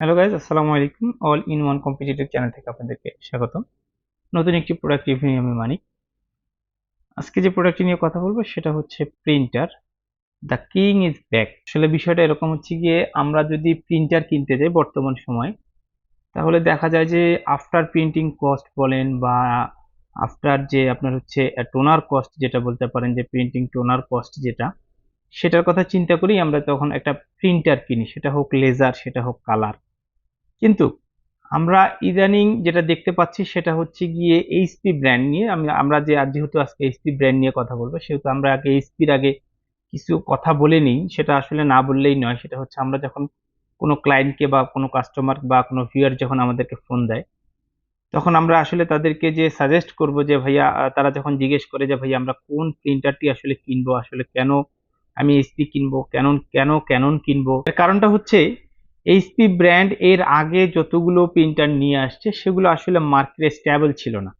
Hello guys আসসালামু আলাইকুম। All in one competitive channel থেকে আপনাদেরকে স্বাগতম। নতুন একটি প্রোডাক্ট রিভিউ আমি মানিক। আজকে যে প্রোডাক্টটি নিয়ে কথা বলব সেটা হচ্ছে printer the king is back আসলে বিষয়টা এরকম হচ্ছে গিয়ে, আমরা যদি প্রিন্টার কিনতে যাই বর্তমান সময়, তাহলে দেখা যায় যে আফটার প্রিন্টিং কস্ট বলেন বা আফটার যে আপনার হচ্ছে টোনার কস্ট যেটা বলতে পারেন, যে প্রিন্টিং টোনার কস্ট যেটা, সেটার কথা চিন্তা করেই আমরা তখন একটা প্রিন্টার কিনি। সেটা হোক লেজার সেটা হোক কালার কিন্তু আমরা ইদানিং যেটা দেখতে পাচ্ছি সেটা হচ্ছে গিয়ে এইচপি ব্র্যান্ড নিয়ে, আমি, আমরা যে যেহেতু আজকে এইচপি ব্র্যান্ড নিয়ে কথা বলব, সেহেতু আমরা আগে এইচপির আগে কিছু কথা বলে নিই। সেটা আসলে না বললেই নয়, সেটা হচ্ছে আমরা যখন কোনো ক্লায়েন্টকে বা কোনো কাস্টমার বা কোনো ভিউয়ার যখন আমাদেরকে ফোন দেয়, তখন আমরা আসলে তাদেরকে যে সাজেস্ট করব যে ভাইয়া তারা যখন জিজ্ঞেস করে যে ভাইয়া, আমরা কোন প্রিন্টারটি আসলে কিনবো, আসলে কেন আমি এইচপি কিনবো, কেন কেন ক্যানন কিনবো? কারণটা হচ্ছে এইচপি ব্র্যান্ড এর আগে যতগুলো প্রিন্টার নিয়ে আসছে, সেগুলো আসলে মার্কেটে স্ট্যাবল ছিল না।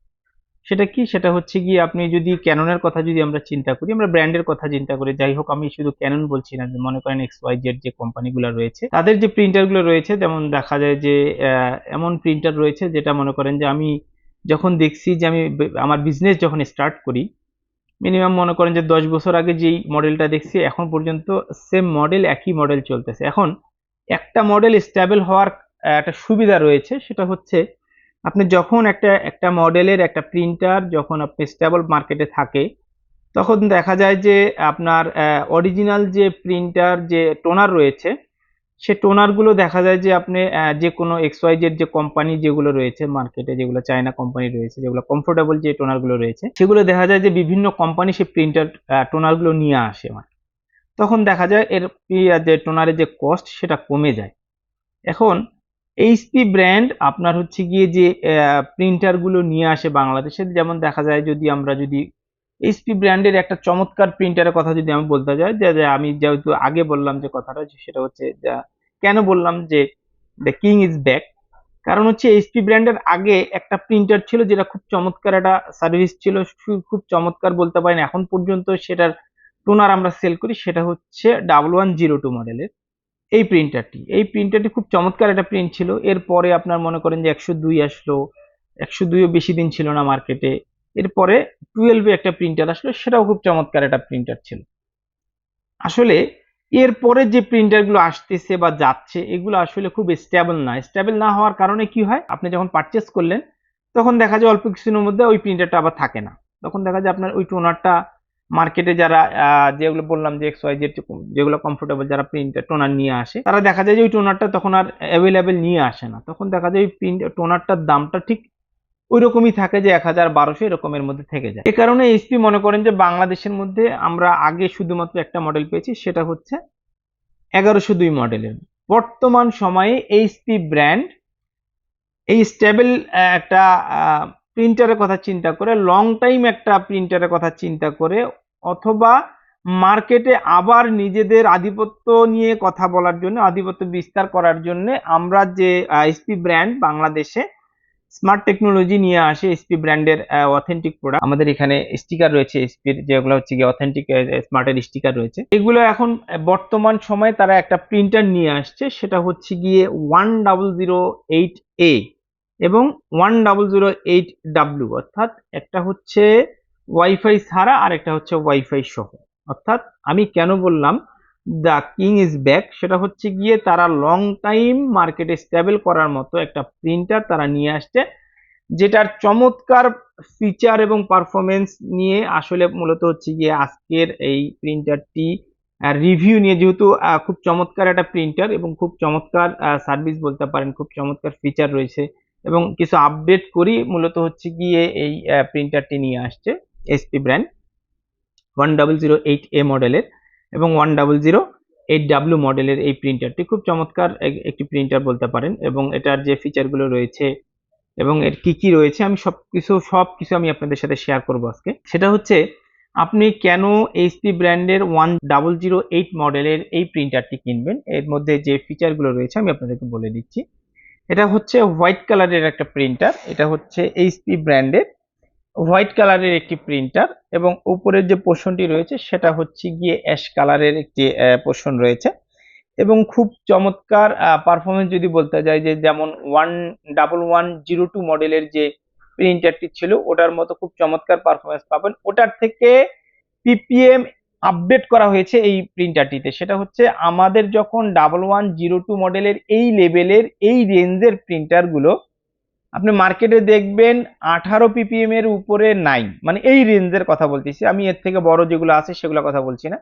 সেটা কি? সেটা হচ্ছে গিয়ে আপনি যদি ক্যাননের কথা যদি আমরা চিন্তা করি, আমরা ব্র্যান্ডের কথা চিন্তা করি, যাই হোক আমি শুধু ক্যানন বলছি না মনে করেন এক্স ওয়াই জেড যে কোম্পানিগুলো রয়েছে, তাদের যে প্রিন্টারগুলো রয়েছে, যেমন দেখা যায় যে এমন প্রিন্টার রয়েছে যেটা মনে করেন যে আমি যখন দেখছি যে আমি আমার বিজনেস যখন স্টার্ট করি মিনিমাম মনে করেন যে দশ বছর আগে যেই মডেলটা দেখছি, এখন পর্যন্ত সেম মডেল একই মডেল চলতেছে। এখন একটা মডেল স্টেবল হওয়ার একটা সুবিধা রয়েছে, সেটা হচ্ছে আপনি যখন একটা একটা মডেলের একটা প্রিন্টার যখন আপনি স্টেবল মার্কেটে থাকে, তখন দেখা যায় যে আপনার অরিজিনাল যে প্রিন্টার যে টোনার রয়েছে, সে টোনারগুলো দেখা যায় যে আপনি যে কোনো এক্সওয়াইজেড যে কোম্পানি যেগুলো রয়েছে মার্কেটে যেগুলো চায়না কোম্পানি রয়েছে, যেগুলো কমফোর্টেবল যে টোনারগুলো রয়েছে, সেগুলো দেখা যায় যে বিভিন্ন কোম্পানি সে প্রিন্টার টোনারগুলো নিয়ে আসে মানে। তখন দেখা যায় এর যে টোনারের যে কস্ট সেটা কমে যায়। এখন এইচপি ব্র্যান্ড আপনার হচ্ছে গিয়ে যে প্রিন্টারগুলো নিয়ে আসে বাংলাদেশে, যেমন দেখা যায় যদি আমরা যদি এইচপি ব্র্যান্ডের একটা চমৎকার প্রিন্টারের কথা যদি আমি বলতে যাই, যে আমি যেহেতু আগে বললাম যে কথাটা সেটা হচ্ছে কেন বললাম যে দ্য কিং ইজ ব্যাক কারণ হচ্ছে এইচপি ব্র্যান্ডের আগে একটা প্রিন্টার ছিল যেটা খুব চমৎকার একটা সার্ভিস ছিল খুব চমৎকার বলতে পারেন, এখন পর্যন্ত সেটার টোনার আমরা সেল করি, সেটা হচ্ছে ডাবল ওয়ান জিরো টু মডেলের এই প্রিন্টারটি এই প্রিন্টারটি খুব চমৎকার একটা প্রিন্ট ছিল। এরপরে আপনার মনে করেন যে একশো দুই আসলো, একশো দুইও বেশি দিন ছিল না মার্কেটে এরপরে টুয়েলভে একটা প্রিন্টার আসলো, সেটাও খুব চমৎকার একটা প্রিন্টার ছিল। আসলে এরপরে যে প্রিন্টারগুলো আসতেছে বা যাচ্ছে, এগুলো আসলে খুব স্টেবল না। স্টেবল না হওয়ার কারণে কি হয়? আপনি যখন পারচেস করলেন, তখন দেখা যায় অল্প কিছুদিনের মধ্যে ওই প্রিন্টারটা আবার থাকে না। তখন দেখা যায় আপনার ওই টোনারটা মার্কেটে যারা যেগুলো বললাম যে এক্স ওয়াই জেড যেগুলো কমফোর্টেবল যারা প্রিন্টার টোনার নিয়ে আসে, তারা দেখা যায় যে ওই টোনারটা তখন আর অ্যাভেলেবেল নিয়ে আসে না। তখন দেখা যায় ওই প্রিন্ট টোনারটার দামটা ঠিক ওই রকমই থাকে যে এক হাজার বারোশো এরকমের মধ্যে থেকে যায়। এ কারণে এইচপি মনে করেন যে বাংলাদেশের মধ্যে আমরা আগে শুধুমাত্র একটা মডেল পেয়েছি, সেটা হচ্ছে এগারোশো দুই মডেলের। বর্তমান সময়ে এইচপি ব্র্যান্ড এই স্টেবল একটা প্রিন্টারের কথা চিন্তা করে লং টাইম একটা প্রিন্টারের কথা চিন্তা করে, অথবা মার্কেটে আবার নিজেদের আধিপত্য নিয়ে কথা বলার জন্য, আধিপত্য বিস্তার করার জন্য আমরা যে এইচপি ব্র্যান্ড বাংলাদেশে স্মার্ট টেকনোলজি নিয়ে আসে এসপি ব্র্যান্ডের অথেন্টিক প্রোডাক্ট আমাদের এখানে স্টিকার রয়েছে এসপির যেগুলো হচ্ছে গিয়ে অথেন্টিক স্মার্টের স্টিকার রয়েছে। এগুলো এখন বর্তমান সময়ে তারা একটা প্রিন্টার নিয়ে আসছে, সেটা হচ্ছে গিয়ে one double zero eight A এবং one double zero eight W অর্থাৎ একটা হচ্ছে ওয়াইফাই ছাড়া আর একটা হচ্ছে ওয়াইফাই সহ। অর্থাৎ আমি কেন বললাম দ্য কিং ইজ ব্যাক সেটা হচ্ছে গিয়ে তারা লং টাইম মার্কেটে স্টেবল করার মতো একটা প্রিন্টার তারা নিয়ে আসছে, যেটার চমৎকার ফিচার এবং পারফরমেন্স নিয়ে আসলে মূলত হচ্ছে গিয়ে আজকের এই প্রিন্টারটি রিভিউ নিয়ে যেহেতু খুব চমৎকার একটা প্রিন্টার এবং খুব চমৎকার সার্ভিস বলতে পারেন, খুব চমৎকার ফিচার রয়েছে। এবং কিছু আপডেট করি, মূলত হচ্ছে গিয়ে এই প্রিন্টারটি নিয়ে আসছে SP brand one double zero eight A মডেলের এবং one double zero eight W মডেলের এই প্রিন্টারটি খুব চমৎকার একটি প্রিন্টার বলতে পারেন এবং এটার যে ফিচারগুলো রয়েছে এবং এর কি কি রয়েছে, আমি সব কিছু সব কিছু আমি আপনাদের সাথে শেয়ার করব আজকে। সেটা হচ্ছে, আপনি কেন এইচপি ব্র্যান্ডের ওয়ান ডাবল জিরো এইট মডেলের এই প্রিন্টারটি কিনবেন? এর মধ্যে যে ফিচারগুলো রয়েছে, আমি আপনাদেরকে বলে দিচ্ছি। এটা হচ্ছে হোয়াইট কালারের একটা প্রিন্টার, এটা হচ্ছে এইচপি ব্র্যান্ডের হোয়াইট কালারের একটি প্রিন্টার এবং উপরের যে পোর্শনটি রয়েছে সেটা হচ্ছে গিয়ে অ্যাশ কালারের একটি পোর্শন রয়েছে এবং খুব চমৎকার পারফরমেন্স যদি বলতে যায় যে যেমন one double one zero two মডেলের যে প্রিন্টারটি ছিল ওটার মতো খুব চমৎকার পারফরমেন্স পাবেন। ওটার থেকে পিপিএম আপডেট করা হয়েছে এই প্রিন্টারটিতে সেটা হচ্ছে আমাদের যখন ডাবল ওয়ান জিরো টু মডেলের এই লেভেলের এই রেঞ্জের প্রিন্টারগুলো আপনি মার্কেটে দেখবেন আঠারো পিপিএম এর উপরে নাই মানে এই রেঞ্জের কথা বলতেছি। আমি এর থেকে বড় যেগুলো আছে সেগুলো কথা বলছি না।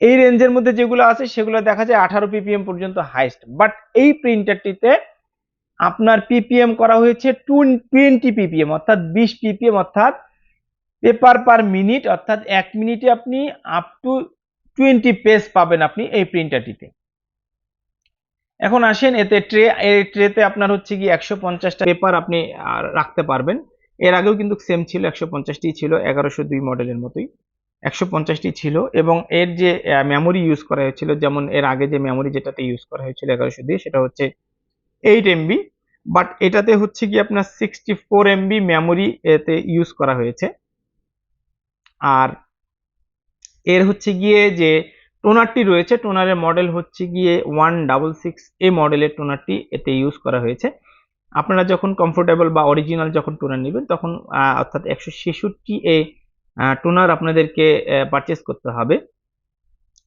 এই রেঞ্জের মধ্যে যেগুলো আছে সেগুলো দেখা যায় আঠারো পিপিএম পর্যন্ত হাইস্ট বাট এই প্রিন্টারটিতে আপনার পিপিএম করা হয়েছে টু টোয়েন্টি পিপিএম অর্থাৎ বিশ পিপিএম অর্থাৎ পেপার পার মিনিট অর্থাৎ এক মিনিটে আপনি আপ টু টোয়েন্টি পেজ পাবেন আপনি এই প্রিন্টারটিতে এখন আসেন, এতে ট্রে এই ট্রেতে আপনার হচ্ছে কি একশো পঞ্চাশটা পেপার আপনি রাখতে পারবেন। এর আগেও কিন্তু সেম ছিল, একশো পঞ্চাশটি ছিল, এগারোশো দুই মডেলের মতোই। একশো পঞ্চাশটি ছিল এবং এর যে মেমোরি ইউজ করা হয়েছিল, যেমন এর আগে যে মেমোরি যেটাতে ইউজ করা হয়েছিল এগারোশো দুই, সেটা হচ্ছে এইট এমবি বাট এটাতে হচ্ছে কি আপনার সিক্সটি ফোর এমবি মেমোরি এতে ইউজ করা হয়েছে। আর এর হচ্ছে গিয়ে যে টোনারটি রয়েছে, টোনারের মডেল হচ্ছে গিয়ে ওয়ান ডাবল সিক্স এ মডেলের টোনারটি এতে ইউজ করা হয়েছে। আপনারা যখন কমফোর্টেবল বা অরিজিনাল যখন টোনার নেবেন, তখন অর্থাৎ একশো ছেষট্টি এ টোনার আপনাদেরকে পারচেস করতে হবে।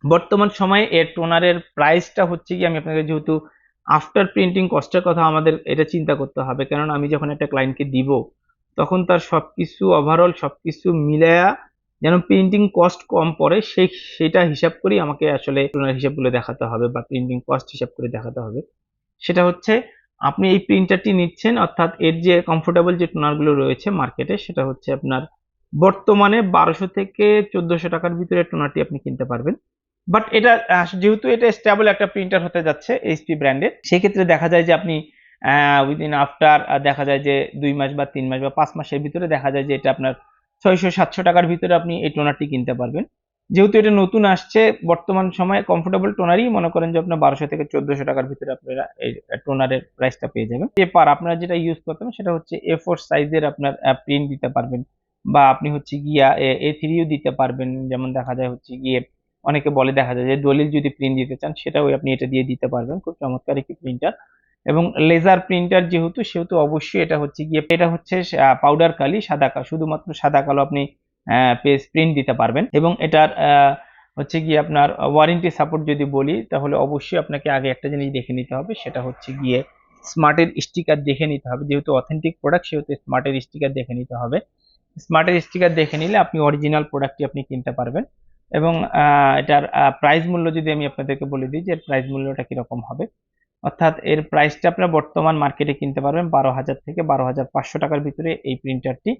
বর্তমান সময়ে এর টোনারের প্রাইসটা হচ্ছে কি আমি আপনাকে যেহেতু আফটার প্রিন্টিং কস্টের কথা আমাদের এটা চিন্তা করতে হবে। কারণ আমি যখন একটা ক্লায়েন্টকে দিব, তখন তার সব কিছু ওভারঅল সব কিছু মিলায়া যেন প্রিন্টিং কস্ট কম পড়ে, সেই, সেটা হিসাব করেই আমাকে আসলে টোনার হিসাবগুলো দেখাতে হবে বা প্রিন্টিং কস্ট হিসাব করে দেখাতে হবে। সেটা হচ্ছে, আপনি এই প্রিন্টারটি নিচ্ছেন, অর্থাৎ এর যে কমফোর্টেবল যে টোনারগুলো রয়েছে মার্কেটে সেটা হচ্ছে আপনার বর্তমানে বারোশো থেকে চোদ্দশো টাকার ভিতরে টোনারটি আপনি কিনতে পারবেন। বাট এটা যেহেতু এটা স্টেবল একটা প্রিন্টার হতে যাচ্ছে এইচপি ব্র্যান্ডের সেক্ষেত্রে দেখা যায় যে আপনি উইদিন আফটার দেখা যায় যে দুই মাস বা তিন মাস বা পাঁচ মাসের ভিতরে দেখা যায় যে এটা আপনার ছয়শো, সাতশো টাকার ভিতরে আপনি এই টোনারটি কিনতে পারবেন। যেহেতু এটা নতুন আসছে, বর্তমান সময়ে কমফোর্টেবল টোনারই মনে করেন যে আপনার বারোশো থেকে চোদ্দশো টাকার ভিতরে আপনারা এই টোনারের প্রাইসটা পেয়ে যাবেন। পেপার আপনারা যেটা ইউজ করতেন সেটা হচ্ছে এ ফোর সাইজের আপনার প্রিন্ট দিতে পারবেন বা আপনি হচ্ছে গিয়া, এ থ্রিও দিতে পারবেন। যেমন দেখা যায় হচ্ছে গিয়ে অনেকে বলে দেখা যায় যে দলিল যদি প্রিন্ট দিতে চান, সেটাও আপনি এটা দিয়ে দিতে পারবেন। খুব চমৎকার একটি প্রিন্টার এবং লেজার প্রিন্টার যেহেতু, সেহেতু অবশ্যই এটা হচ্ছে গিয়ে, এটা হচ্ছে পাউডার কালি সাদা কালো, শুধুমাত্র সাদা কালো আপনি পেজ প্রিন্ট দিতে পারবেন। এবং এটার হচ্ছে গিয়ে আপনার ওয়ারেন্টি সাপোর্ট যদি বলি, তাহলে অবশ্যই আপনাকে আগে একটা জিনিস দেখে নিতে হবে, সেটা হচ্ছে গিয়ে স্মার্টের স্টিকার দেখে নিতে হবে। যেহেতু অথেন্টিক প্রোডাক্ট সেহেতু স্মার্টের স্টিকার দেখে নিতে হবে। স্মার্টের স্টিকার দেখে নিলে আপনি অরিজিনাল প্রোডাক্টটি আপনি কিনতে পারবেন। এবং এটার প্রাইস মূল্য যদি আমি আপনাদেরকে বলে দিই যে প্রাইস মূল্যটা কীরকম হবে অর্থাৎ এর প্রাইসটা আপনারা বর্তমান মার্কেটে কিনতে পারবেন বারো হাজার থেকে বারো হাজার পাঁচশো টাকার ভিতরে এই প্রিন্টারটি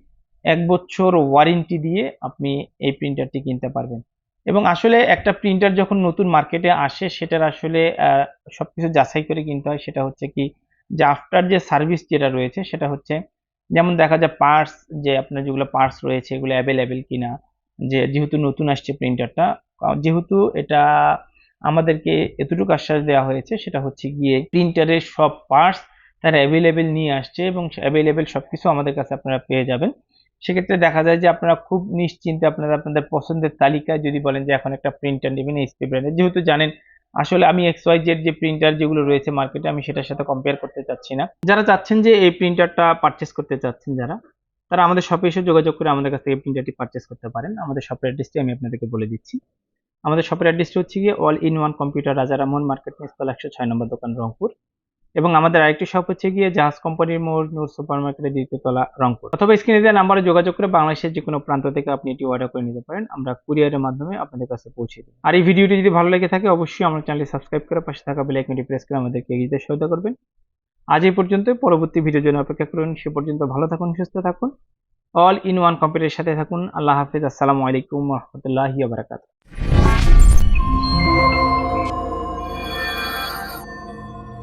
এক বছর ওয়ারেন্টি দিয়ে আপনি এই প্রিন্টারটি কিনতে পারবেন। এবং আসলে একটা প্রিন্টার যখন নতুন মার্কেটে আসে, সেটার আসলে সব কিছু যাচাই করে কিনতে হয়। সেটা হচ্ছে কি, যে আফটার যে সার্ভিস যেটা রয়েছে, সেটা হচ্ছে, যেমন দেখা যায় পার্টস যে আপনার যেগুলো পার্টস রয়েছে, এগুলো অ্যাভেলেবেল কিনা, যে যেহেতু নতুন আসছে প্রিন্টারটা যেহেতু এটা আমাদেরকে এতটুকু আশ্বাস দেওয়া হয়েছে, সেটা হচ্ছে গিয়ে প্রিন্টারের সব পার্টস তারা অ্যাভেলেবেল নিয়ে আসছে এবং অ্যাভেলেবেল সবকিছু আমাদের কাছে আপনারা পেয়ে যাবেন। সেক্ষেত্রে দেখা যায় যে আপনারা খুব নিশ্চিন্তে আপনারা আপনাদের পছন্দের তালিকায় যদি বলেন যে এখন একটা প্রিন্টার নেবেন এইচপি ব্র্যান্ডের যেহেতু জানেন, আসলে আমি এক্স ওয়াই জেড যে প্রিন্টার যেগুলো রয়েছে মার্কেটে আমি সেটার সাথে কম্পেয়ার করতে চাচ্ছি না। যারা চাচ্ছেন যে এই প্রিন্টারটা পারচেস করতে চাচ্ছেন যারা, তারা আমাদের শপে এসে যোগাযোগ করে আমাদের কাছ থেকে প্রিন্টারটি পারচেস করতে পারেন। আমাদের শপের অ্যাড্রেসটি আমি আপনাদেরকে বলে দিচ্ছি। আমাদের শপের অ্যাড্রেসটি হচ্ছে গিয়ে অল ইন ওয়ান কম্পিউটার রাজারামন মার্কেট নিস্তল একশো ছয় নম্বর দোকান, রংপুর। এবং আমাদের আরেকটি শপ হচ্ছে গিয়ে জাহাজ কোম্পানির মোড় নূর সুপার মার্কেটের দ্বিতীয় তলা, রংপুর। অথবা স্ক্রিনে দেওয়া নাম্বারে যোগাযোগ করে বাংলাদেশের যে কোনো প্রান্ত থেকে আপনি এটি অর্ডার করে নিতে পারেন। আমরা কুরিয়ারের মাধ্যমে আপনাদের কাছে পৌঁছে দিই আর এই ভিডিওটি যদি ভালো লেগে থাকে, অবশ্যই আমার চ্যানেলটি সাবস্ক্রাইব করে পাশে থাকা বেল আইকনটি প্রেস করে আমাদেরকে এগিয়ে যেতে সহায়তা করবেন। আজ এই পর্যন্ত পরবর্তী ভিডিওর জন্য অপেক্ষা করুন। সে পর্যন্ত ভালো থাকুন, সুস্থ থাকুন। অল ইন ওয়ান কম্পিউটারের সাথে থাকুন। আল্লাহ হাফিজ। আসসালামু আলাইকুম রহমতুল্লাহি বারাকাতুহু।